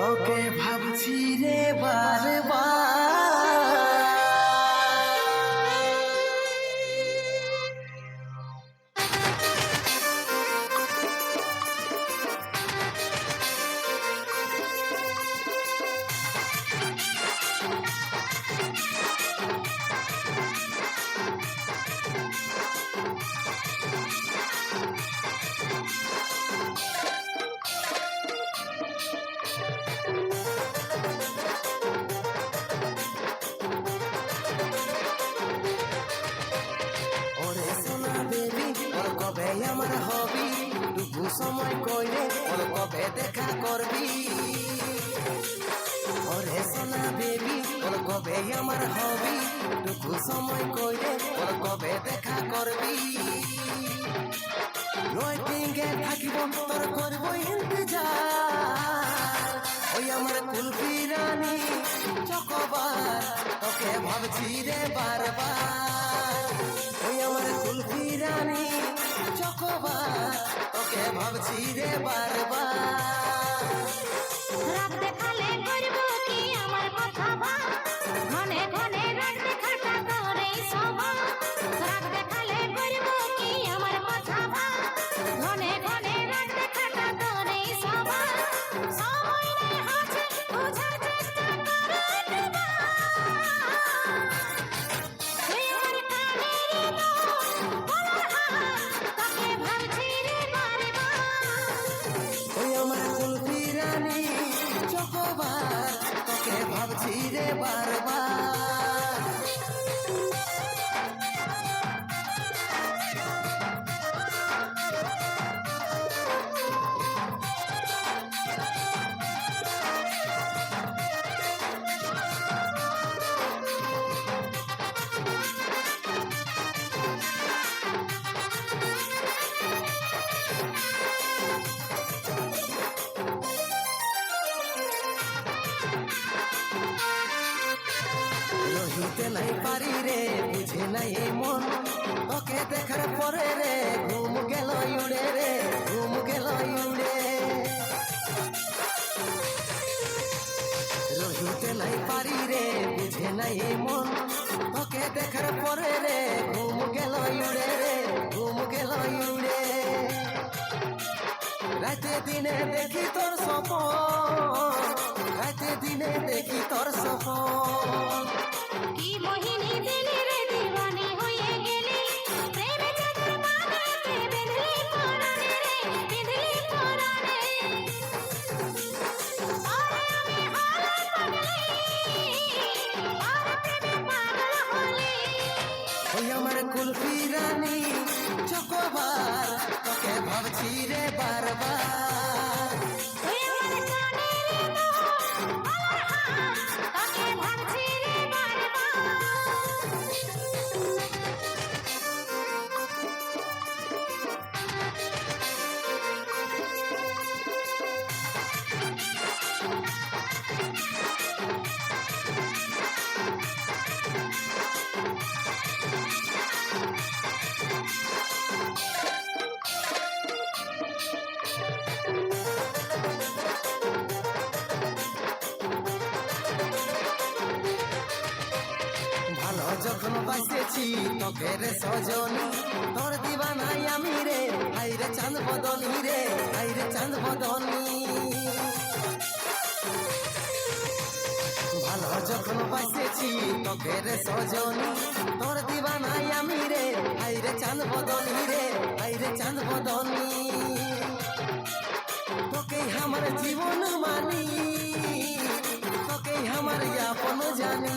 তোকে ভাবছি রে বারবার। সময় কইলে ওর কবে দেখা করবি? ওরে সোনা বেবি, ওর কবে আমার হবি? টুকু সময় কইলে ওর কবে দেখা করবি? ওয়েটিং এ থাকিব, তোর করব ইন্তজার। ওই আমার কুলফি রানী, চকবার, তোকে ভাবছি রে বারবার। ভাবছি রে বারবার। ভাবছি রহিতে নাই পারি রে, বুঝে নাই মন। তোকে দেখার পরে রে, ঘুম গেল উড়ে রে, ঘুম গেল উড়ে রহিতে নাই পারি রে, বুঝে নাই এই মন। তোকে দেখার পরে রে, ঘুম গেল উড়ে রে, ঘুম গেল উড়ে রাতে দিনে দেখি তোর সপন, রাতে দিনে দেখি তোর সপন। আমার কুলফি রানী চকোবার তোকে ভাবছি রে বারবার। যখন বাসেছি, তোকে রে সজনী। তোর দিবানাই আমি রে হাই রে চাঁদ বদনী রে হাই রে চাঁদ বদনী ভালো যখন বাসেছি, তোকে রে সজনী। তোর দিবানাই আমি রে হাই রে চাঁদ বদনী রে হাই রে চাঁদ বদনী তোকে আমার জীবন মানি তোকে আমার আপন জানি।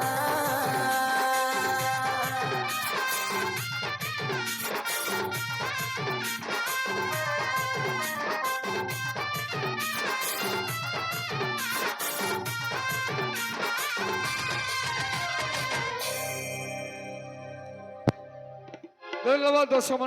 ধন্যবাদ দর্শক।